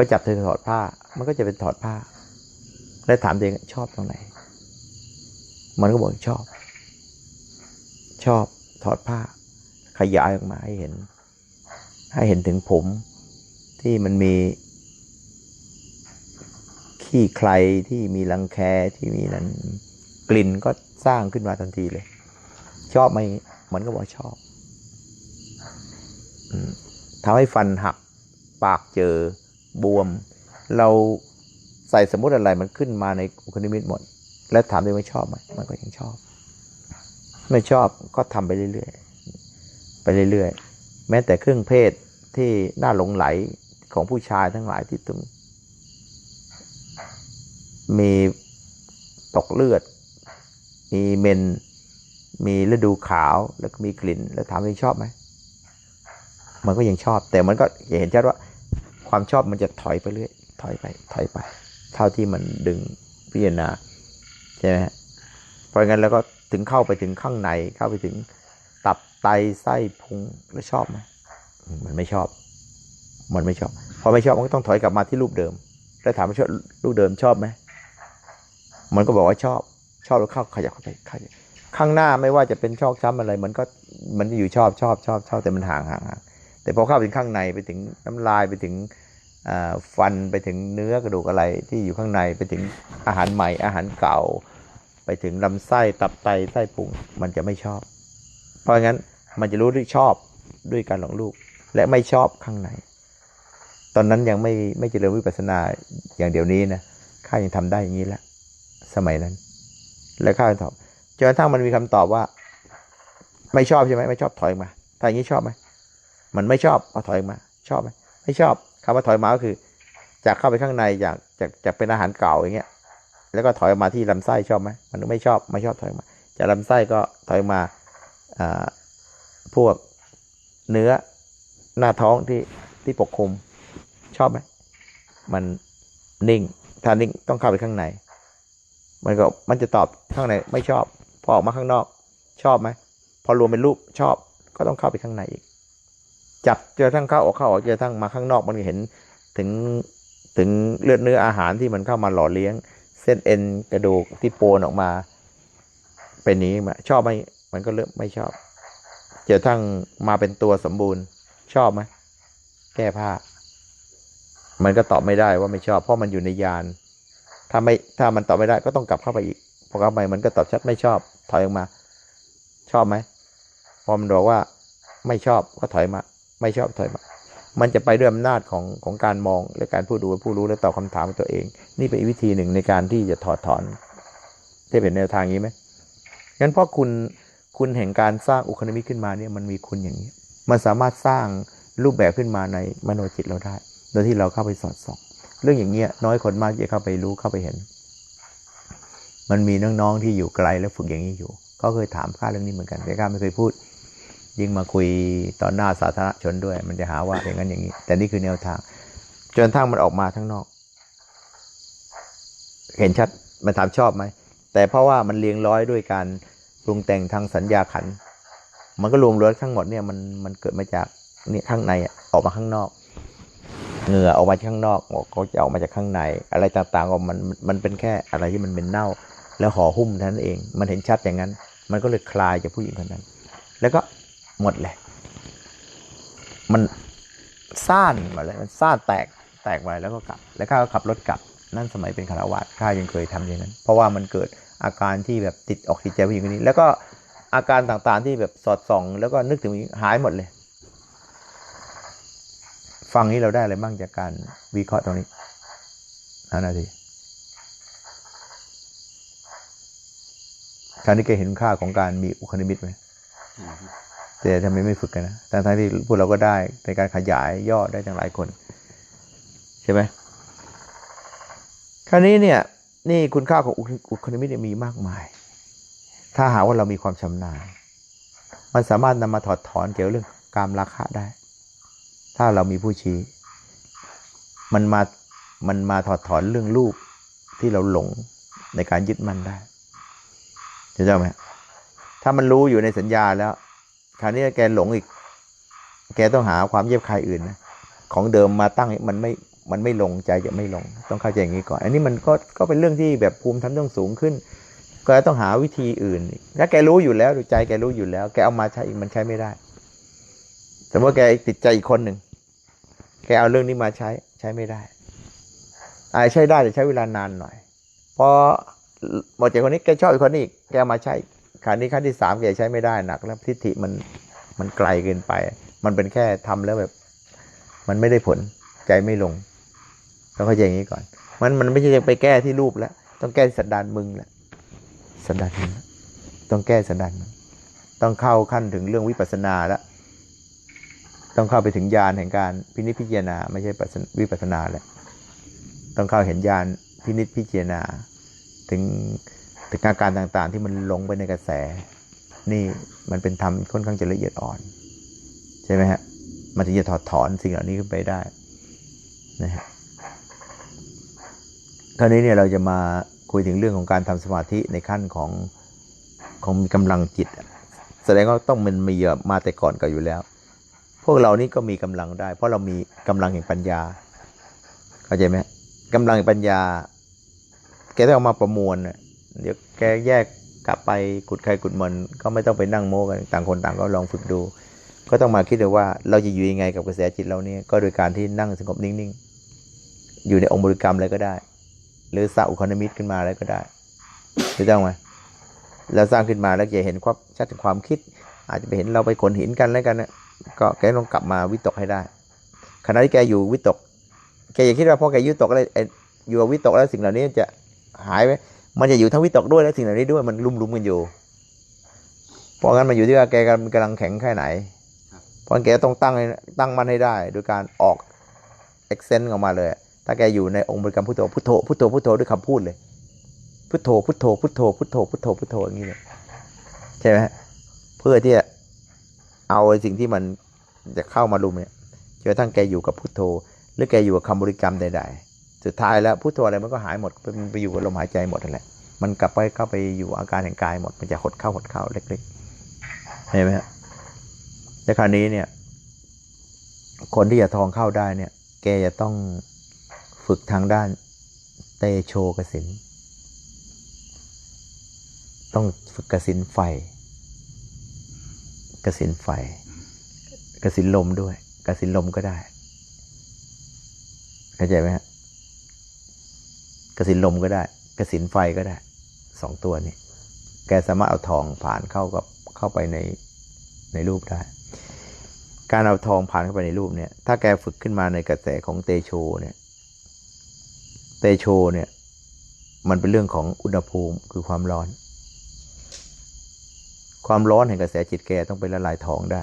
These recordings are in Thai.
ก็จับเธอถอดผ้า มันก็จะเป็นถอดผ้า แล้วถามตัวเองชอบตรงไหน มันก็บอกชอบ ชอบถอดผ้า ขยายออกมาให้เห็น ให้เห็นถึงผมที่มันมี ขี้ใครที่มีรังแคที่มีนั้น กลิ่นก็สร้างขึ้นมาทันทีเลย ชอบไหมมันก็บอกชอบทำให้ฟันหัก ปากเจอ บวม เราใส่สมมติอะไรมันขึ้นมาในอุคนิมิตหมด แล้วถามด้วยว่าชอบไหมมันก็ยังชอบ ไม่ชอบก็ทำไปเรื่อยๆไปเรื่อยๆ แม้แต่เครื่องเพศที่น่าหลงไหลของผู้ชายทั้งหลายที่ตึงมีตกเลือด มีเมน มีฤดูขาว แล้วก็มีกลิ่น แล้วถามว่าชอบไหม มันก็ยังชอบ แต่มันก็เห็นชัดว่า ความชอบมันจะถอยไปเรื่อยถอยไป ถอยไป เท่าที่มันดึงพิจารณาใช่ไหมฮะเพราะงั้นแล้วก็ถึงเข้าไปถึงข้างในเข้าไปถึงตับไตไส้พุงแล้วชอบไหมมันไม่ชอบ มันไม่ชอบ พอไม่ชอบมันก็ต้องถอยกลับมาที่รูปเดิม แล้วถามว่าชอบรูปเดิมชอบไหมมันก็บอกว่าชอบ ชอบแล้วเข้าขยับเข้าไปขยับข้างหน้าไม่ว่าจะเป็นชอกช้ำอะไร มันก็มันอยู่ชอบชอบชอบชอบแต่มันห่างห่างห่าง แต่พอเข้าไปถึงข้างในไปถึงน้ำลายไปถึงฟันไปถึงเนื้อกระดูกอะไรที่อยู่ข้างในไปถึงอาหารใหม่อาหารเก่า ไปถึงลำไส้ตับไตไส้พุงมันจะไม่ชอบ เพราะงั้นมันจะรู้ด้วยชอบด้วยการหลงลูก และไม่ชอบข้างใน ตอนนั้นยังไม่ไม่เจริญวิปัสสนาอย่างเดี๋ยวนี้นะข้ายังทำได้อย่างนี้แหละสมัยนั้น แล้วข้าตอบจนกระทั่งมันมีคำตอบว่า ไม่ชอบใช่ไหมไม่ชอบถอยมาถ้าอย่างนี้ชอบไหม มันไม่ชอบเอาถอยมา ชอบไหมไม่ชอบคำว่าถอยมาก็คือจากเข้าไปข้างในจากจากจากเป็นอาหารเก่าอย่างเงี้ย แล้วก็ถอยมาที่ลำไส้ชอบไหมมันไม่ชอบไม่ชอบถอยมา จากลำไส้ก็ถอยมาอ่าพวกเนื้อหน้าท้องที่ที่ปกคลุมชอบไหมมันนิ่งถ้านิ่งต้องเข้าไปข้างใน มันก็มันจะตอบข้างในไม่ชอบ พอออกมาข้างนอก ชอบไหมพอรวมเป็นรูปชอบก็ต้องเข้าไปข้างในอีก จับเจอทั้งเข้าออกเข้าออกเจอทั้งมาข้างนอกมันก็เห็นถึงถึงเลือดเนื้ออาหารที่มันเข้ามาหล่อเลี้ยง เส้นเอ็นกระดูกที่โปนออกมา เป็นนี้มาชอบไหมมันก็เริ่มไม่ชอบเจอทั้งมาเป็นตัวสมบูรณ์ ชอบไหมแก้ผ้า มันก็ตอบไม่ได้ว่าไม่ชอบ เพราะมันอยู่ในยานถ้าไม่ถ้ามันตอบไม่ได้ก็ต้องกลับเข้าไปอีกพอกลับไปมันก็ตอบชัดไม่ชอบ ถอยออกมา ชอบไหมพอมันบอกว่าไม่ชอบก็ถอยมา ไม่ชอบถอยมามันจะไปด้วยอำนาจของของการมองและการผู้ดูผู้รู้และตอบคำถามตัวเอง นี่เป็นวิธีหนึ่งในการที่จะถอดถอนที่เป็นแนวทางนี้ไหมงั้นเพราะคุณคุณแห่งการสร้างอุคนิมิขึ้นมาเนี่ยมันมีคุณอย่างนี้ มันสามารถสร้างรูปแบบขึ้นมาในมโนจิตเราได้ โดยที่เราเข้าไปสอดส่อง เรื่องอย่างเงี้ยน้อยคนมากจะเข้าไปรู้เข้าไปเห็น มันมีน้องๆที่อยู่ไกลแล้วฝึกอย่างนี้อยู่ ก็เคยถามข้าเรื่องนี้เหมือนกันแต่ข้าไม่เคยพูด ยิ่งมาคุยตอนหน้าสาธารณชนด้วย มันจะหาว่าอย่างนั้นอย่างนี้ แต่นี่คือแนวทาง จนทั่งมันออกมาทั้างนอก เห็นชัดมันถามชอบไหม แต่เพราะว่ามันเรียงร้อยด้วยการปรุงแต่งทางสัญญาขัน มันก็รวมรวมทั้งหมดเนี่ยมันมันเกิดมาจากเนี่ยข้างในออกมาข้างนอกเหงื่อออกมาจากข้างนอกเขาจะออกมาจากข้างใน อะไรต่างๆออกมันมันเป็นแค่อะไรที่มันเป็นเน่า แล้วห่อหุ้มท่านั้นเอง มันเห็นชัดอย่างนั้น มันก็เลยคลายจากผู้หญิงคนนั้น แล้วก็ หมดเลย มันซ่านมาเลยมันซ่านแตกแตกไปแล้วก็กลับ แล้วข้าก็ขับรถกลับ นั่นสมัยเป็นคารวาสข้ายังเคยทำอย่างนั้น เพราะว่ามันเกิดอาการที่แบบติดออกติดใจผู้หญิงคนนี้ แล้วก็อาการต่างๆที่แบบสอดส่อง แล้วก็นึกถึงหญิงหายหมดเลย ฟังนี้เราได้อะไรบ้างจากการวิเคราะห์ตรงนี้ห้านาทีคราวนี้แกเห็นค่าของการมีอุคนิมิตไหม แต่ทำไมไม่ฝึกกันนะทั้งทั้งๆที่พวกเราก็ได้ในการขยายยอดได้ทั้งหลายคน ใช่ไหมคราวนี้เนี่ยนี่คุณค่าของอุคนิมิตมีมากมาย ถ้าหาว่าเรามีความชำนาญ มันสามารถนำมาถอดถอนเกี่ยวกับเรื่องการราคะได้ ถ้าเรามีผู้ชี้ มันมา มันมาถอดถอนเรื่องรูปที่เราหลงในการยึดมันได้เข้าใจไหมถ้ามันรู้อยู่ในสัญญาแล้ว คราวนี้แกหลงอีก แกต้องหาความเยียบคายอื่นนะของเดิมมาตั้งมันไม่มันไม่ลงใจจะไม่ลง ต้องเข้าใจอย่างนี้ก่อน อันนี้มันก็ก็เป็นเรื่องที่แบบภูมิธรรมต้องสูงขึ้น ก็ต้องหาวิธีอื่นถ้าแกรู้อยู่แล้วใจแกรู้อยู่แล้ว แกเอามาใช้อีกมันใช้ไม่ได้สมมติว่าแกติดใจอีกคนหนึ่งแกเอาเรื่องนี้มาใช้ใช้ไม่ได้อาจใช้ได้แต่ใช้เวลานานหน่อยพอหมดจากคนนี้แกชอบอีกคนนี้อีกแกเอามาใช้ ครั้นี้ขั้นที่สามแกใช้ไม่ได้หนัก แล้วทิฏฐิมันมันไกลเกินไป มันเป็นแค่ทำแล้วแบบ มันไม่ได้ผลใจไม่ลงต้องเข้าใจอย่างนี้ก่อน มันมันไม่ใช่จะไปแก้ที่รูปแล้ว ต้องแก้สันดานมึงแหละสันดานมึงต้องแก้สันดานมึงต้องเข้าขั้นถึงเรื่องวิปัสสนาแล้วต้องเข้าไปถึงญาณแห่งการพินิจพิจารณา ไม่ใช่วิปัสสนาแล้วต้องเข้าเห็นญาณพินิจพิจารณา ถึง ถึงอาการต่างๆ ที่มันลงไปในกระแส นี่มันเป็นธรรมค่อนข้างจะละเอียดอ่อน ใช่ไหมฮะมันถึงจะถอดถอนสิ่งเหล่านี้ขึ้นไปได้นะฮะคราวนี้เนี่ยเราจะมาคุยถึงเรื่องของการทำสมาธิในขั้นของของมีกำลังจิต แสดงว่าต้องมันมีมาแต่ก่อนก็อยู่แล้ว พวกเรานี่ก็มีกำลังได้ เพราะเรามีกำลังแห่งปัญญาเข้าใจไหมกำลังแห่งปัญญา แกต้องเอามาประมวล เดี๋ยวแกแยกกลับไปกุดใครกุดมันก็ไม่ต้องไปนั่งโม้กันต่างคนต่างก็ลองฝึกดู ก็ต้องมาคิดดูว่าเราจะอยู่ยังไงกับกระแสจิตเราเนี่ยก็โดยการที่นั่งสงบนิ่งๆ อยู่ในองค์บริกรรมอะไรก็ได้ หรือสร้างอุคณมิตขึ้นมาอะไรก็ได้ถูกต้องไหมแล้วสร้างขึ้นมาแล้วจะเห็นความชัดถึงความคิด อาจจะไปเห็นเราไปขนหินกันแล้วกันนะก็แกต้องกลับมาวิตกให้ได้ขณะที่แกอยู่วิตก แกอย่าคิดว่าพอแกวิตกอะไรอยู่วิตกแล้วสิ่งเหล่านี้จะหายไป มันจะอยู่ทั้งวิตกด้วยและสิ่งเหล่านี้ด้วยมันลุมๆกันอยู่ เพราะงั้นมันอยู่ที่ว่าแกกำลังกำลังแข็งแค่ไหนเพราะแกต้องตั้งตั้งมันให้ได้โดยการออกเอ็กเซนต์ออกมาเลย ถ้าแกอยู่ในองค์บริกรรมพุทโธพุทโธพุทโธพุทโธด้วยคำพูดเลย พุทโธพุทโธพุทโธพุทโธพุทโธพุทโธอย่างนี้เลยใช่ไหมเพื่อที่จะเอาสิ่งที่มันจะเข้ามาลุมเนี่ยจนกระทั่งแกอยู่กับพุทโธ หรือแกอยู่กับคำบริกรรมใด ๆ สุดท้ายแล้วพุทโธอะไรมันก็หายหมดมันไปอยู่กับลมหายใจหมดนั่นแหละมันกลับไปเข้าไปอยู่อาการแห่งกายหมดมันจะหดเข้าหดเข้าเล็กๆเห็นไหมฮะแต่คราวนี้เนี่ย คนที่จะทองเข้าได้เนี่ย แกจะต้องฝึกทางด้านเตโชกสินต้องฝึกกสินไฟกสินไฟกสินลมด้วยกสินลมก็ได้เข้าใจไหมฮะ กสินลมก็ได้ กสินไฟก็ได้สองตัวนี้ แกสามารถเอาทองผ่านเข้ากับเข้าไปในในรูปได้ การเอาทองผ่านเข้าไปในรูปเนี่ย ถ้าแกฝึกขึ้นมาในกระแสของเตโชเนี่ย เตโชเนี่ย มันเป็นเรื่องของอุณหภูมิคือความร้อน ความร้อนแห่งกระแสจิตแกต้องไปละลายทองได้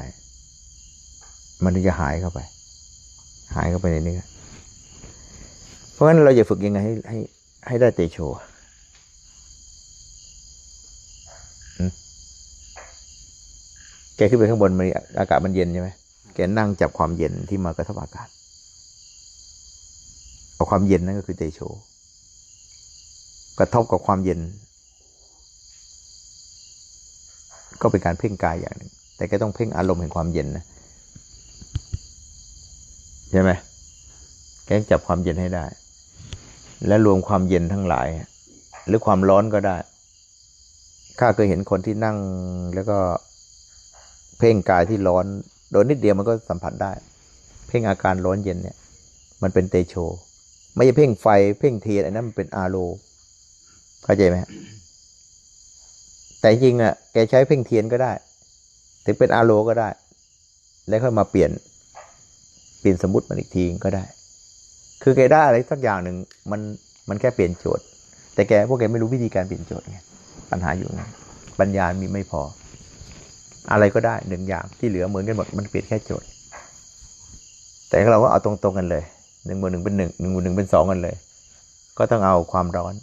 มันถึงจะหายเข้าไป หายเข้าไปในเนื้อเพราะฉะนั้นเราจะฝึกยังไงให้ให้ ให้ได้เตโชแกขึ้นไปข้างบนมันอากาศมันเย็นใช่ไหมแกนั่งจับความเย็นที่มากระทบอากาศเอาความเย็นนั่นก็คือเตโช กระทบกับความเย็น ก็เป็นการเพ่งกายอย่างหนึ่งแต่ก็ต้องเพ่งอารมณ์แห่งความเย็นนะใช่ไหมแกจับความเย็นให้ได้ และรวมความเย็นทั้งหลาย หรือความร้อนก็ได้ข้าเคยเห็นคนที่นั่งแล้วก็เพ่งกายที่ร้อน โดยนิดเดียวมันก็สัมผัสได้ เพ่งอาการร้อนเย็นเนี่ย มันเป็นเตโช ไม่ใช่เพ่งไฟเพ่งเทียนอันนั้นมันเป็นอาโลเข้าใจไหมฮะแต่จริงอะแกใช้เพ่งเทียนก็ได้ ถึงเป็นอาโลก็ได้ แล้วค่อยมาเปลี่ยนเปลี่ยนสมมติมันอีกทีก็ได้ คือแกได้อะไรสักอย่างหนึ่งมันมันแค่เปลี่ยนโจทย์ แต่แกพวกแกไม่รู้วิธีการเปลี่ยนโจทย์ไงปัญหาอยู่นะปัญญามีไม่พอ อะไรก็ได้หนึ่งอย่างที่เหลือเหมือนกันหมดมันเปลี่ยนแค่โจทย์ แต่เราก็เอาตรงๆกันเลยหนึ่งบวกหนึ่งเป็นหนึ่งหนึ่งบวกหนึ่งเป็นสองกันเลย ก็ต้องเอาความร้อน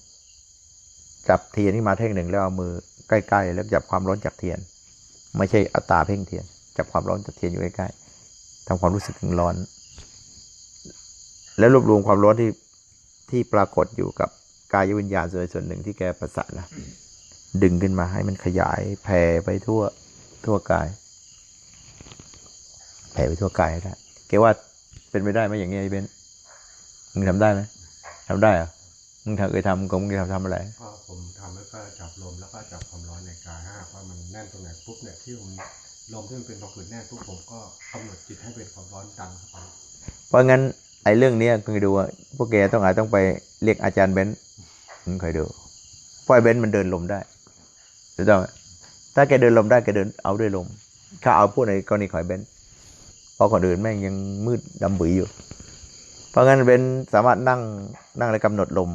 จับเทียนที่มาเท่งหนึ่งแล้วเอามือใกล้ๆแล้วจับความร้อนจากเทียน ไม่ใช่อัตตาเพ่งเทียน จับความร้อนจากเทียนอยู่ใกล้ๆทำความรู้สึกถึงร้อน แล้วรวบรวมความร้อนที่ที่ปรากฏอยู่กับกายวิญญาณส่วนส่วนหนึ่งที่แกประสานนะดึงขึ้นมาให้มันขยายแผ่ไปทั่วทั่วกาย แผ่ไปทั่วกายได้แกว่าเป็นไปได้ไหมอย่างนี้ไอ้เบนมึงทำได้ไหมทำได้เหรอมึงทำเคยทำก็มึงจะทำทำอะไรก็ผมทำแล้วก็จับลมแล้วก็จับความร้อนในกายถ้าหากว่ามันแน่นตรงไหนปุ๊บเนี่ยที่ผมลมที่มันเป็นบางผืนแน่นปุ๊บผมก็กำหนดจิตให้เป็นความร้อนดันเข้าไปเพราะงั้น ไอ้เรื่องเนี้ยคุณดูว่าพวกแกต้องอาจต้องไปเรียกอาจารย์เบนซ์มึงคอยดูพราะไอ้เบนซ์มันเดินลมได้ถูกต้องถ้าแกเดินลมได้แกเดินเอาด้วยลม ถ้าเอาพวกในกรณีของไอ้เบนซ์เพราะคนอื่นแม่งยังมืดดำบุ๋ยอยู่ เพราะงั้นเบนซ์สามารถนั่งนั่งและกำหนดลม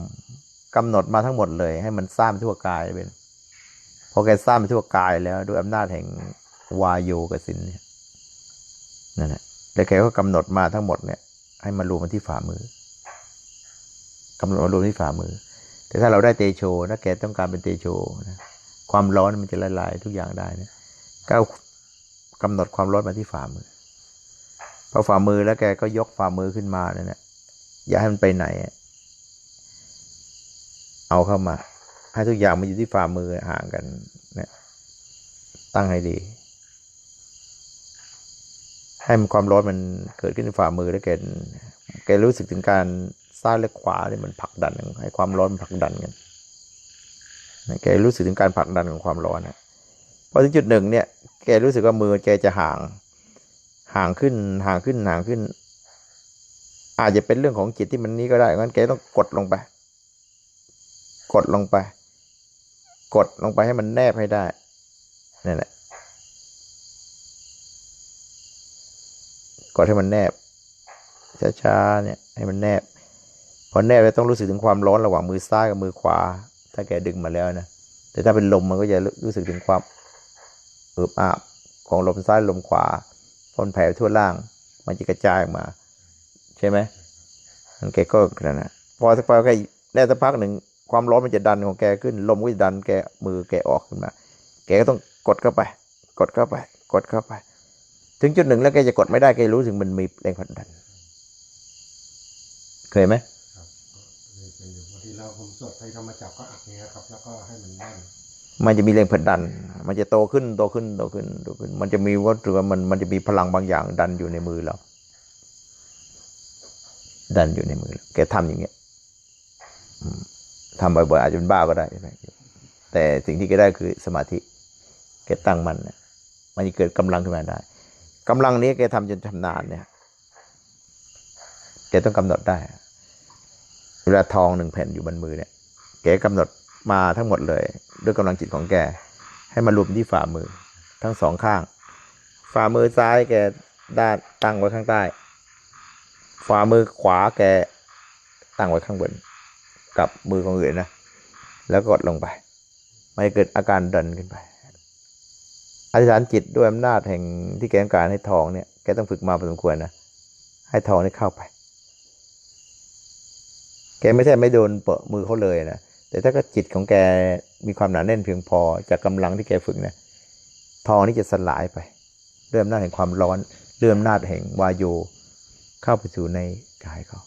กำหนดมาทั้งหมดเลย ให้มันซ่านไปทั่วกายเบนซ์พอแกซ่านไปทั่วกายแล้วด้วยอำนาจแห่งวายโยกสินเนี่ยนั่นแหละแล้วแกก็กำหนดมาทั้งหมดเนี่ย ให้มารวมกันที่ฝ่ามือกำหนดมารวมที่ฝ่ามือ แต่ถ้าเราได้เตโชถ้าแกต้องการเป็นเตโชนะความร้อนมันจะละลายทุกอย่างได้นะก็เอากำหนดความร้อนมาที่ฝ่ามือพอฝ่ามือแล้วแกก็ยกฝ่ามือขึ้นมาเนี่ยนะอย่าให้มันไปไหน เอาเข้ามา ให้ทุกอย่างมันอยู่ที่ฝ่ามือห่างกันเนี่ยตั้งให้ดี ให้มันความร้อนมันเกิดขึ้นในฝ่ามือแล้วแกแกรู้สึกถึงการซ้ายและขวาเนี่ยมันผลักดันให้ความร้อนมันผลักดันกันแกรู้สึกถึงการผลักดันของความร้อนนะพอถึงจุดหนึ่งเนี่ย แกรู้สึกว่ามือแกจะห่าง ห่างขึ้น ห่างขึ้น ห่างขึ้น อาจจะเป็นเรื่องของจิตที่มันนี้ก็ได้ งั้นแกต้องกดลงไป กดลงไป กดลงไปให้มันแนบให้ได้ นั่นแหละ กดให้มันแนบ ช้าๆ เนี่ยให้มันแนบ พอแนบแล้วต้องรู้สึกถึงความร้อนระหว่างมือซ้ายกับมือขวา ถ้าแกดึงมาแล้วนะ แต่ถ้าเป็นลมมันก็จะรู้สึกถึงความเอิบอาบของลมซ้ายลมขวาพ่นแผ่ทั่วล่าง มันจะกระจายมา ใช่ไหมมันแกก็นั่นนะพอสักพักแกได้สักพักหนึ่งความร้อนมันจะดันของแกขึ้น ลมก็จะดันแกมือแกออกขึ้นมา แกก็ต้องกดเข้าไป กดเข้าไป กดเข้าไป ถึงจุดหนึ่งแล้วแกจะกดไม่ได้แกรู้ถึงมันมีแรงผลักดัน เคยไหมครับก็เลยเป็นอยู่บางทีเราผมสวดให้ธรรมจักรก็อักเนี้ยครับ แล้วก็ให้มันแน่นมันจะมีแรงผลักดัน มันจะโตขึ้นโตขึ้นโตขึ้นโตขึ้น มันจะมีวัตถุว่ามันมันจะมีพลังบางอย่างดันอยู่ในมือเรา ดันอยู่ในมือเราแกทำอย่างเงี้ยอืมทำบ่อยๆอาจจะเป็นบ้าก็ได้ใช่ไหมแต่สิ่งที่แกได้คือสมาธิแกตั้งมันนะมันจะเกิดกำลังขึ้นมาได้ กำลังนี้แกทำจนชำนาญเนี่ยแกต้องกำหนดได้ เวลาทองหนึ่งแผ่นอยู่บนมือเนี่ยแกกำหนดมาทั้งหมดเลย ด้วยกำลังจิตของแก ให้มารวมที่ฝ่ามือ ทั้งสองข้าง ฝ่ามือซ้ายแกด้านตั้งไว้ข้างใต้ ฝ่ามือขวาแกตั้งไว้ข้างบน กับมือของอื่นนะ แล้วกดลงไป ไม่เกิดอาการดันขึ้นไป ธิษฐานจิตด้วยอำนาจแห่งที่แกต้องการให้ทองเนี่ยแกต้องฝึกมาพอสมควรนะให้ทองนี่เข้าไป แกไม่ใช่ไม่โดนเปะมือเขาเลยนะแต่ถ้าก็จิตของแกมีความหนาแน่นเพียงพอจากกำลังที่แกฝึกนะทองนี่จะสลายไปด้วยอำนาจแห่งความร้อนด้วยอำนาจแห่งวายโยเข้าไปสู่ในกายเขา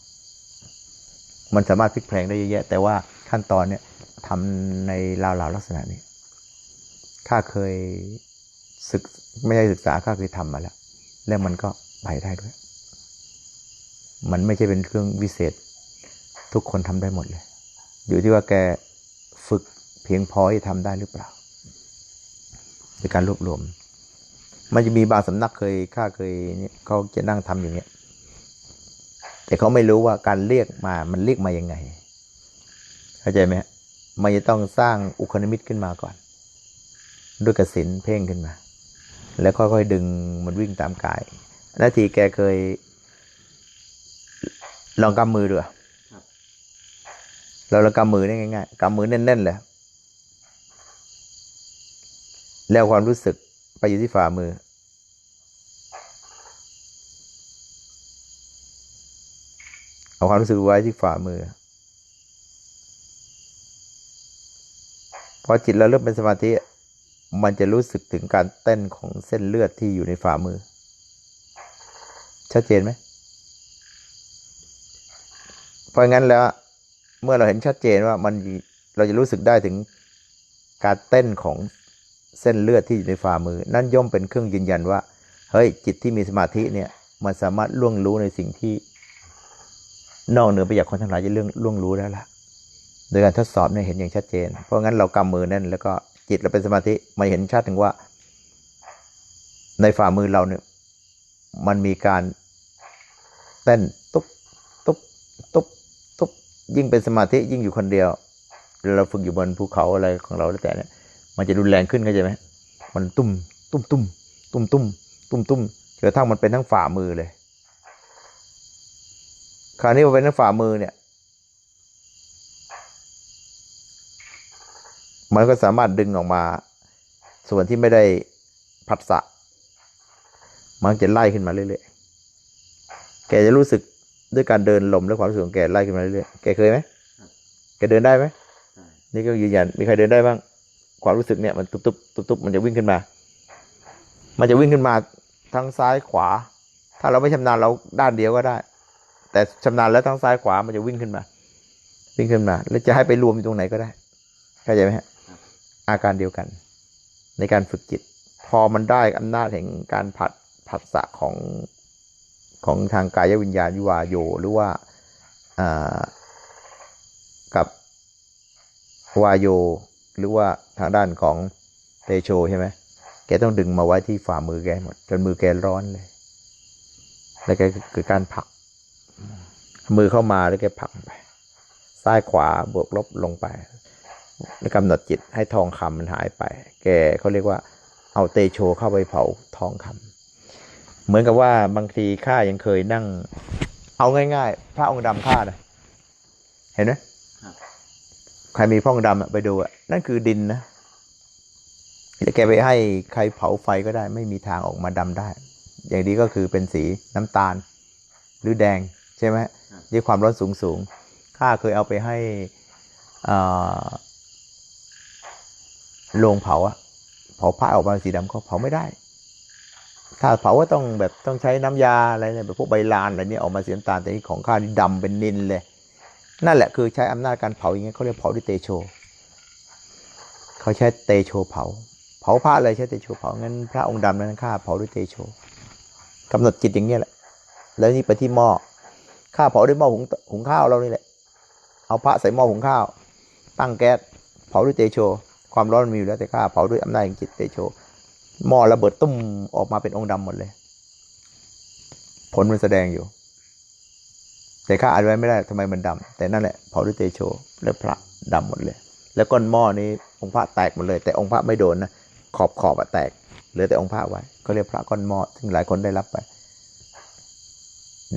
มันสามารถพลิกแพลงได้เยอะแยะ แต่ว่าขั้นตอนเนี่ยทำในราวๆลักษณะนี้ข้าเคย ศึกไม่ได้ศึกษาข้าเคยทำมาแล้ว แล้วมันก็ไปได้ด้วย มันไม่ใช่เป็นเครื่องวิเศษ ทุกคนทำได้หมดเลย อยู่ที่ว่าแกฝึกเพียงพอที่ทำได้หรือเปล่าในการรวบรวม มันจะมีบางสำนักเคยข้าเคยเนี่ยเขาจะนั่งทำอย่างเงี้ยแต่เขาไม่รู้ว่าการเรียกมา มันเรียกมายังไง เข้าใจไหมมันจะต้องสร้างอุคนิมิตขึ้นมาก่อน ด้วยกสินเพ่งขึ้นมา แล้วค่อยๆดึงมันวิ่งตามกายนาทีแกเคย ลองกำมือดูอะเราเรากำมือได้ง่ายๆกำมือแน่นๆเลยแล้วความรู้สึกไปอยู่ที่ฝ่ามือ เอาความรู้สึกไว้ที่ฝ่ามือ พอจิตเราเริ่มเป็นสมาธิ มันจะรู้สึกถึงการเต้นของเส้นเลือดที่อยู่ในฝ่ามือ ชัดเจนไหมเพราะงั้นแล้วเมื่อเราเห็นชัดเจนว่ามันเราจะรู้สึกได้ถึงการเต้นของเส้นเลือดที่อยู่ในฝ่ามือ นั่นย่อมเป็นเครื่องยืนยันว่า เฮ้ยจิตที่มีสมาธิเนี่ยมันสามารถล่วงรู้ในสิ่งที่ นอกเหนือไปจากคนทั้งหลายจะเรื่องล่วงรู้แล้วล่ะ โดยการทดสอบเนี่ยเห็นอย่างชัดเจน เพราะงั้นเรากำมือแน่นแล้วก็ จิตเราเป็นสมาธิมันเห็นชัดถึงว่า ในฝ่ามือเราเนี่ย มันมีการเต้นตุ๊บตุ๊บตุ๊บตุ๊บยิ่งเป็นสมาธิยิ่งอยู่คนเดียวเราฝึกอยู่บนภูเขาอะไรของเราแล้วแต่เนี่ย มันจะรุนแรงขึ้นเข้าใจไหมมันตุ้มตุ้มตุ้มตุ้มตุ้มตุ้มตุ้มจนกระทั่งมันเป็นทั้งฝ่ามือเลย คราวนี้มันเป็นทั้งฝ่ามือเนี่ย มันก็สามารถดึงออกมา ส่วนที่ไม่ได้ผัสสะมันจะไล่ขึ้นมาเรื่อยๆ แกจะรู้สึกด้วยการเดินลมและความรู้สึกของแกไล่ขึ้นมาเรื่อยๆ แกเคยไหมครับแกเดินได้ไหมใช่นี่ก็ยืนยัน มีใครเดินได้บ้าง ความรู้สึกเนี่ยมันตุบตุบตุบตุบมันจะวิ่งขึ้นมา มันจะวิ่งขึ้นมาทั้งซ้ายขวา ถ้าเราไม่ชำนาญเราด้านเดียวก็ได้ แต่ชำนาญแล้วทั้งซ้ายขวามันจะวิ่งขึ้นมา วิ่งขึ้นมา แล้วจะให้ไปรวมอยู่ตรงไหนก็ได้ เข้าใจไหมฮะ อาการเดียวกัน ในการฝึกจิต พอมันได้อำนาจแห่งการผัดผัสสะของของทางกายวิญญาณวิวาโยหรือว่าากับวายโยหรือว่าทางด้านของเตโชใช่ไหมแกต้องดึงมาไว้ที่ฝ่ามือแกหมด จนมือแกร้อนเลย แล้วแกเกิดการผัก มือเข้ามาแล้วแกผักไป ซ้ายขวาบวกลบลงไป กำหนดจิตให้ทองคำมันหายไป แกเขาเรียกว่าเอาเตโชเข้าไปเผาทองคำเหมือนกับว่าบางทีข้ายังเคยนั่ง เอาง่าย ๆ พระองค์ดำข้านะเห็นไหมครับใครมีพระองค์ดำอะไปดูอะนั่นคือดินนะแล้วแกไปให้ใครเผาไฟก็ได้ ไม่มีทางออกมาดำได้ อย่างนี้ก็คือเป็นสีน้ำตาล หรือแดงใช่ไหมครับด้วยความร้อนสูงสูงๆข้าเคยเอาไปให้อ่า โรงเผาอะเผาผ้าออกมาสีดำเขาเผาไม่ได้ ถ้าเผาก็ต้องแบบต้องใช้น้ำยาอะไรเนี่ยแบบพวกใบลานอะไรเนี่ยออกมาสีน้ำตาลแต่นี่ของข้านี่ดำเป็นนินเลย นั่นแหละคือใช้อำนาจการเผาอย่างเงี้ยเขาเรียกเผาด้วยเตโชเขาใช้เตโชเผา เผาผ้าอะไรใช้เตโชเผางั้นพระองค์ดำนั้นข้าเผาด้วยเตโชกำหนดจิตอย่างเงี้ยแหละ แล้วนี่ไปที่หม้อข้าเผาด้วยหม้อหุงหุงข้าวเรานี่แหละ เอาพระใส่หม้อหุงข้าว ตั้งแก๊สเผาด้วยเตโช ความร้อนมันมีอยู่แล้วแต่ข้าเผาด้วยอำนาจแห่งจิตเตโชหม้อระเบิดตุ้มออกมาเป็นองค์ดำหมดเลย ผลมันแสดงอยู่ แต่ข้าอ่านไว้ไม่ได้ทำไมมันดำแต่นั่นแหละเผาด้วยเตโชแล้วพระดำหมดเลย แล้วก้นหม้อนี้องค์พระแตกหมดเลย แต่องค์พระไม่โดนนะขอบขอบอะแตกเหลือแต่องค์พระไว้ก็เรียกพระก้อนหม้อซึ่งหลายคนได้รับไป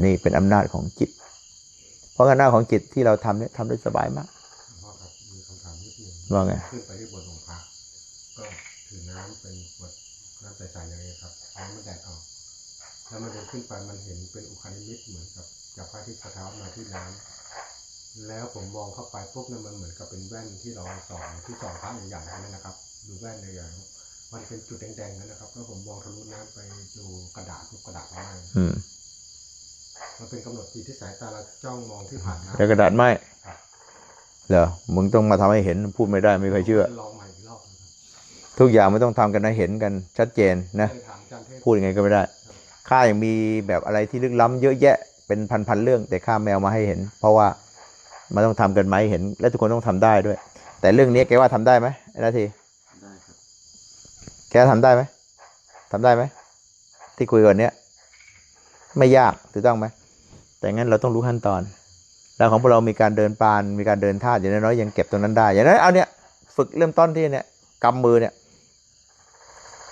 นี่เป็นอำนาจของจิต เพราะอำนาจของจิตที่เราทำเนี่ยทำได้สบายมาก ว่าไงขึ้นไปที่บนองค์พระก็ถือน้ำเป็นขวดน้ำใสๆอย่างนี้ครับน้ำมันแดดออกแล้วมันเดินขึ้นไปมันเห็นเป็นอุคานิมิตเหมือนกับจากพระอาที่สะท้อนมาที่น้ำแล้วผมมองเข้าไปปุ๊บเนี่ยมันเหมือนกับเป็นแว่นที่เราส่องที่ส่องพระใหญ่ๆนั่นนะครับ ดูแว่นใหญ่ๆมันเป็นจุดแดงๆนั่นนะครับ แล้วผมมองทะลุน้ำไปดูกระดาษทุกกระดาษข้างในอืมมันเป็นกำหนดจิตที่สายตาเราจ้องมองที่ผ่านน้ำแล้วกระดาษไหม เหรอมึงต้องมาทำให้เห็นพูดไม่ได้ไม่เคยเชื่อลองใหม่อีกรอบนะครับทุกอย่างไม่ต้องทำกันให้เห็นกันชัดเจนนะเคยถามอาจารย์เทพพูดยังไงก็ไม่ได้ ข้ายังมีแบบอะไรที่ลึกล้ำเยอะแยะเป็นพันๆเรื่อง แต่ข้าไม่เอามาให้เห็น เพราะว่ามันต้องทำกันไหมเห็น และทุกคนต้องทำได้ด้วย แต่เรื่องนี้แกว่าทำได้ไหมไอ้นาทีได้ครับแกทำได้ไหมทำได้ไหมที่คุยกันเนี้ยไม่ยากถูกต้องไหมแต่งั้นเราต้องรู้ขั้นตอน แล้วของพวกเรามีการเดินปาน มีการเดินท่าอย่างน้อยๆยังเก็บตรงนั้นได้ อย่างนั้นเอาเนี่ยฝึกเริ่มต้นที่เนี่ยกำมือเนี่ย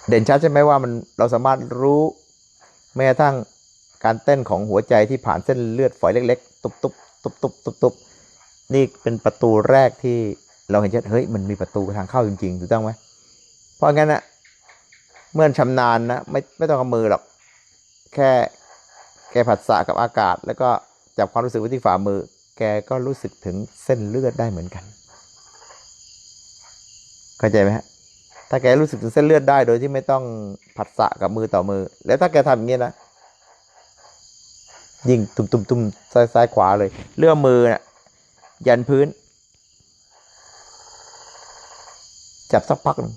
เด่นชัดใช่ไหมว่ามันเราสามารถรู้แม้กระทั่งการเต้นของหัวใจที่ผ่านเส้นเลือดฝอยเล็ก ๆ ตุบตุบตุบตุบตุบตุบนี่เป็นประตูแรกที่เราเห็นชัดเฮ้ยมันมีประตูทางเข้าจริงๆถูกต้องไหมเพราะงั้นนะเมื่อชำนาญนะไม่ไม่ต้องเอามือหรอกแค่แกผัสสะกับอากาศ แล้วก็จับความรู้สึกไว้ที่ฝ่ามือ แกก็รู้สึกถึงเส้นเลือดได้เหมือนกัน เข้าใจไหมฮะ ถ้าแกรู้สึกถึงเส้นเลือดได้โดยที่ไม่ต้องผัสสะกับมือต่อมือ แล้วถ้าแกทำอย่างนี้นะ ยิงตุ่มตุ่มตุ่มซ้ายซ้ายขวาเลย เลื่อมมือน่ะยันพื้น จับสักพักหนึ่ง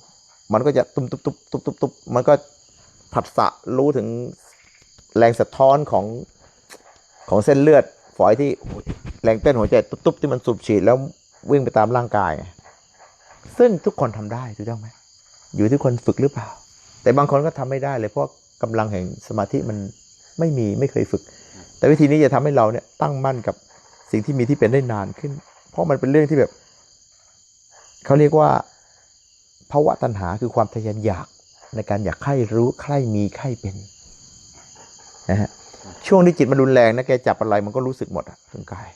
มันก็จะตุ่มตุ่มตุ่มตุ่มตุ่มตุ่มมันก็ผัสสะรู้ถึงแรงสะท้อนของของเส้นเลือดฝอยที่ แรงเต้นหัวใจตุ๊บๆที่มันสูบฉีดแล้ววิ่งไปตามร่างกาย ซึ่งทุกคนทำได้ถูกต้องไหมอยู่ที่คนฝึกหรือเปล่า แต่บางคนก็ทำไม่ได้เลยเพราะกำลังแห่งสมาธิมันไม่มีไม่เคยฝึก แต่วิธีนี้จะทำให้เราเนี่ยตั้งมั่นกับสิ่งที่มีที่เป็นได้นานขึ้น เพราะมันเป็นเรื่องที่แบบเขาเรียกว่าภาวะตัณหาคือความทะยานอยากในการอยากใคร่รู้ใคร่มีใคร่เป็นนะฮะช่วงที่จิตมันรุนแรงนะแกจับอะไรมันก็รู้สึกหมดอะถึงกาย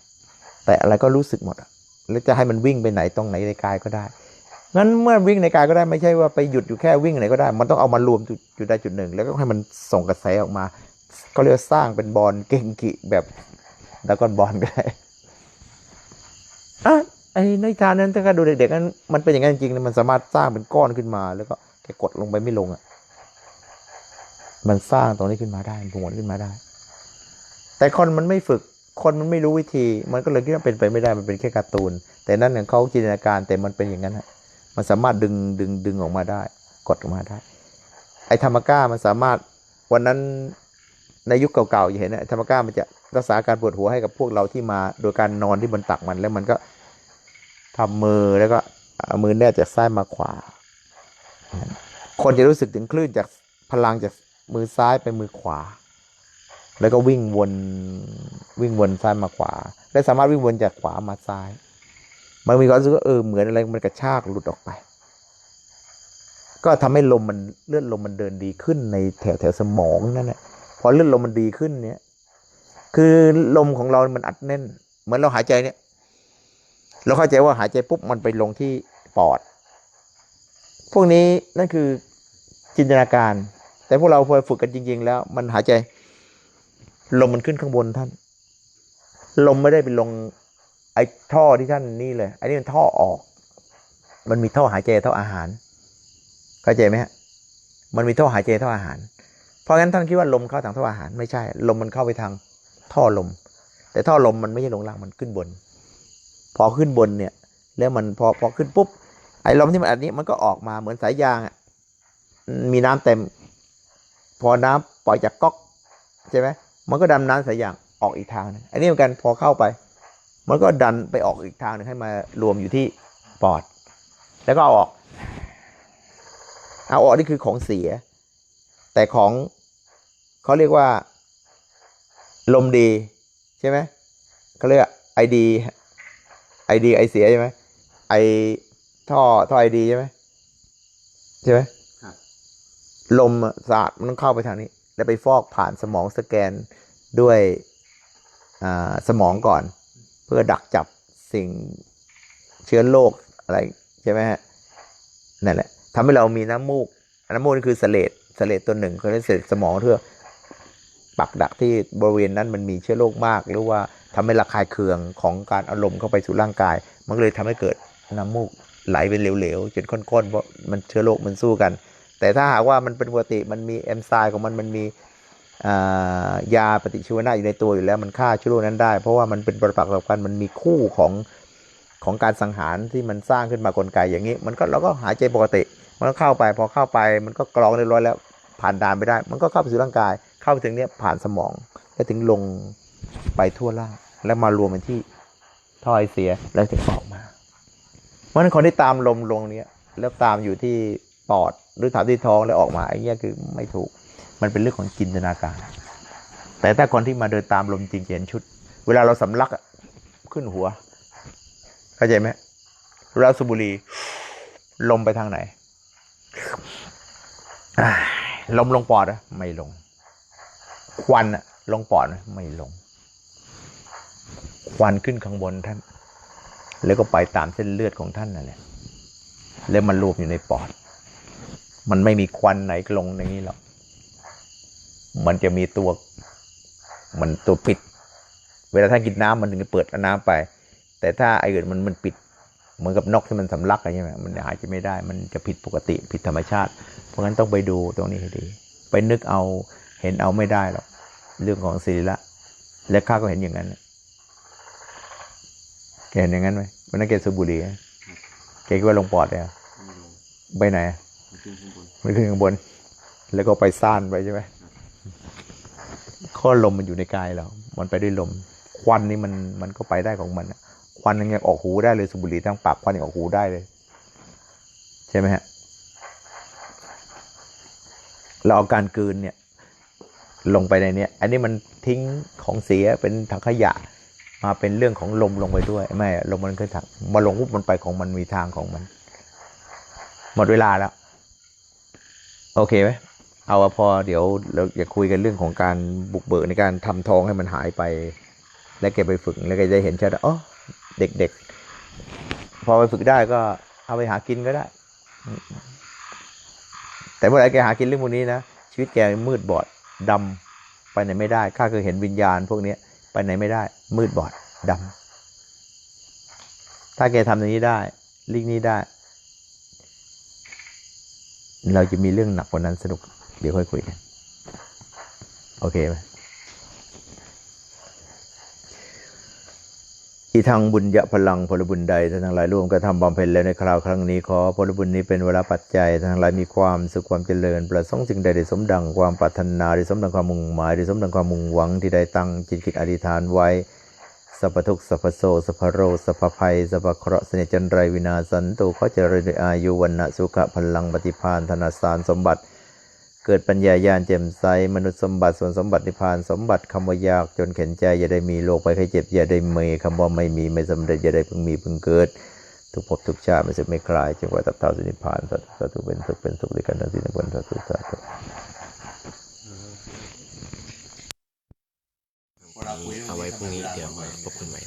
แต่อะไรก็รู้สึกหมดอะแล้วจะให้มันวิ่งไปไหนตรงไหนในกายก็ได้งั้นเมื่อวิ่งในกายก็ได้ไม่ใช่ว่าไปหยุดอยู่แค่วิ่งไหนก็ได้ มันต้องเอามารวมจุดจุดใดจุดหนึ่ง แล้วก็ให้มันส่งกระแสออกมา ก็เรียกสร้างเป็นบอลเก่งกิแบบดรากอนบอลก็ได้อะไอ้ในทานนั้นถ้าดูเด็กๆนั้นมันเป็นอย่างนั้นจริงมันสามารถสร้างเป็นก้อนขึ้นมา แล้วก็แกกดลงไปไม่ลงอะมันสร้างตรงนี้ขึ้นมาได้มันผวนขึ้นมาได้ แต่คนมันไม่ฝึก คนมันไม่รู้วิธี มันก็เลยคิดว่าเป็นไปไม่ได้มันเป็นแค่การ์ตูน แต่นั่นเนี่ยเขาจินตนาการแต่มันเป็นอย่างนั้นฮะมันสามารถดึงดึงดึงออกมาได้ กดออกมาได้ ไอ้ธรรมก้ามันสามารถวันนั้นในยุคเก่าๆอย่าเห็นนะธรรมก้ามันจะรักษาการปวดหัวให้กับพวกเราที่มา โดยการนอนที่บนตักมันแล้วมันก็ทำมือแล้วก็เอามือแนบจากซ้ายมาขวา คนจะรู้สึกถึงคลื่นจากพลังจากมือซ้ายไปมือขวา แล้วก็วิ่งวนวิ่งวนซ้ายมาขวา และสามารถวิ่งวนจากขวามาซ้าย มันมีความรู้สึกว่าเออเหมือนอะไรมันกระชากหลุดออกไป ก็ทำให้ลมมันเลือดลมมันเดินดีขึ้นในแถวแถวสมองนั่นแหละพอเลือดลมมันดีขึ้นเนี่ย คือลมของเรา มันอัดแน่น เหมือนเราหายใจเนี่ย เราเข้าใจว่าหายใจปุ๊บมันไปลงที่ปอด พวกนี้นั่นคือจินตนาการ แต่พวกเราพอฝึกกันจริง ๆ แล้ว มันหายใจ ลมมันขึ้นข้างบนท่าน ลมไม่ได้ไปลง ไอ้ท่อที่ท่านนี่เลยอันนี้มันท่อออก มันมีท่อหายใจท่ออาหาร เข้าใจไหมฮะมันมีท่อหายใจท่ออาหาร เพราะงั้นท่านคิดว่าลมเข้าทางท่ออาหารไม่ใช่ ลมมันเข้าไปทางท่อลม แต่ท่อลมมันไม่ใช่ลงล่างมันขึ้นบน พอขึ้นบนเนี่ย แล้วมันพอพอขึ้นปุ๊บไอ้ลมที่มันอันนี้มันก็ออกมาเหมือนสายยางอะมีน้ำเต็ม พอน้ำปล่อยจากก๊อกใช่ไหม มันก็ดันน้ำสายยางออกอีกทางหนึงอันนี้เหมือนกันพอเข้าไป มันก็ดันไปออกอีกทางหนึ่งให้มารวมอยู่ที่ปอด แล้วก็เอาออก เอาออกนี่คือของเสีย แต่ของเขาเรียกว่า ลมดีใช่ไหมเขาเรียกไอดีไอดีไอเสียใช่ไหมไอท่อท่อไอดีใช่ไหมใช่ไหมครับลมอะสะอาดมันต้องเข้าไปทางนี้ แล้วไปฟอกผ่านสมองสแกนด้วยสมองก่อน เพื่อดักจับสิ่งเชื้อโรคอะไรใช่ไหมฮะนั่นแหละทำให้เรามีน้ำมูก น้ำมูกนี่คือเสลดเสลดตัวหนึ่งคือเสลดสมองเพื่อปักดักที่บริเวณนั้นมันมีเชื้อโรคมาก หรือว่าทำให้ระคายเคืองของการอารมณ์เข้าไปสู่ร่างกาย มันเลยทำให้เกิดน้ำมูกไหลเป็นเหลวๆจนข้นๆเพราะมันเชื้อโรคมันสู้กัน แต่ถ้าหากว่ามันเป็นปกติมันมีเอนไซม์ของมันมันมียาปฏิชีวนะอยู่ในตัวอยู่แล้วมันฆ่าเชื้อโรคนั้นได้ เพราะว่ามันเป็นประปักษ์กับกันมันมีคู่ของของการสังหารที่มันสร้างขึ้นมากลไกอย่างนี้ มันก็เราก็หายใจปกติ มันก็เข้าไปพอเข้าไป มันก็กรองเรียบร้อยแล้วผ่านด่านไปได้ มันก็เข้าไปสู่ร่างกาย เข้าไปถึงเนี้ยผ่านสมองแล้วถึงลงไปทั่วร่างแล้วมารวมเป็นที่ท่อไอเสียแล้วถึงออกมาเพราะฉะนั้นคนที่ตามลมลงเนี้ยแล้วตามอยู่ที่ ปอดหรือถามที่ท้องแล้วออกมาไอ้เนี้ยคือไม่ถูก มันเป็นเรื่องของจินตนาการ แต่ถ้าคนที่มาเดินตามลมจริงเห็นชุด เวลาเราสำลักขึ้นหัว เข้าใจไหมเวลาสูบบุหรีลมไปทางไหนลมลงปอดอะไม่ลง ควันอะลงปอดไหมไม่ลง ควันขึ้นข้างบนท่าน แล้วก็ไปตามเส้นเลือดของท่านนั่นแหละแล้วมันรวมอยู่ในปอด มันไม่มีควันไหนลงอย่างนี้หรอก มันจะมีตัว มันตัวปิด เวลาท่านกินน้ำมันถึงจะเปิดน้ำไป แต่ถ้าไออื่นมันมันปิด เหมือนกับนกที่มันสำลักอะไรใช่ไหมมันหายใจไม่ได้ มันจะผิดปกติผิดธรรมชาติ เพราะงั้นต้องไปดูตรงนี้ให้ดี ไปนึกเอาเห็นเอาไม่ได้หรอก เรื่องของศีละ และข้าก็เห็นอย่างนั้นแกเห็นอย่างนั้นไหมวันนั้นแกสูบบุหรี่แกคิดว่าลงปอดเลยไปไหน มันขึ้นข้างบนมันขึ้นข้างบน แล้วก็ไปซ่านไปใช่ไหมข้อลมมันอยู่ในกายเรา มันไปด้วยลม ควันนี่มันมันก็ไปได้ของมันควันยังออกหูได้เลยสูบบุหรี่ทั้งปากควันยังออกหูได้เลย ใช่ไหมฮะ เราเอาการกืนเนี่ย ลงไปในเนี้ย อันนี้มันทิ้งของเสียเป็นถังขยะ มาเป็นเรื่องของลมลงไปด้วย ไม่ลมมันคือถังมาลงปุ๊บมันไปของมันมีทางของมัน หมดเวลาแล้ว โอเคไหมเอาพอเดี๋ยวเราอยากคุยกันเรื่องของการบุกเบิกในการทำทองให้มันหายไป แล้วแกไปฝึกแล้วแกจะเห็นชัดอ๋อเด็กๆ พอไปฝึกได้ก็เอาไปหากินก็ได้ แต่เมื่อไหร่แกหากินเรื่องพวกนี้นะชีวิตแกมืดบอดดำไปไหนไม่ได้ข้าเคยเห็นวิญญาณพวกนี้ไปไหนไม่ได้ มืดบอดดำถ้าแกทำอย่างนี้ได้ลิงนี้ได้ เราจะมีเรื่องหนักกว่านั้นสนุก เดี๋ยวค่อยคุยกัน โอเคไหมอีทางบุญยะพลังพลบุญใดท่านทั้งหลายร่วมกระทำบำเพ็ญแล้วในคราวครั้งนี้ขอพลบุญนี้เป็นเวลาปัจจัยท่านทั้งหลายมีความสุขความเจริญ ประสงค์สิ่งใดได้สมดังความปรารถนาได้สมดังความมุ่งหมายได้สมดังความมุ่งหวังที่ได้ตั้งจิตคิดอธิษฐานไว้ สัพพทุกสัพพโสสัพพโรสัพพภัยสัพพเคราะห์เสนจันไรวินาสันตุขอเจริญด้วยอายุวันนะสุขะพลังปฏิพานธนาสารสมบัติ เกิดปัญญาญาณแจ่มใสมนุษย์สมบัติส่วนสมบัตินิพานสมบัติคำว่ายากจนเข็นใจอย่าได้มีโรคไปไข้เจ็บอย่าได้มีคำว่าไม่มีไม่สำเร็จอย่าได้เพิ่งมีเพิ่งเกิด ทุกภพทุกชาติไม่เสื่อมไม่คลายจนกว่าตับเท่าสินิพานสัตว์สัตว์เป็นสุขเป็นสุขด้วยกันทั้งสิ้นในวันสัตว์สาธุ เอาไว้พรุ่งนี้เดี๋ยวมาพบกันใหม่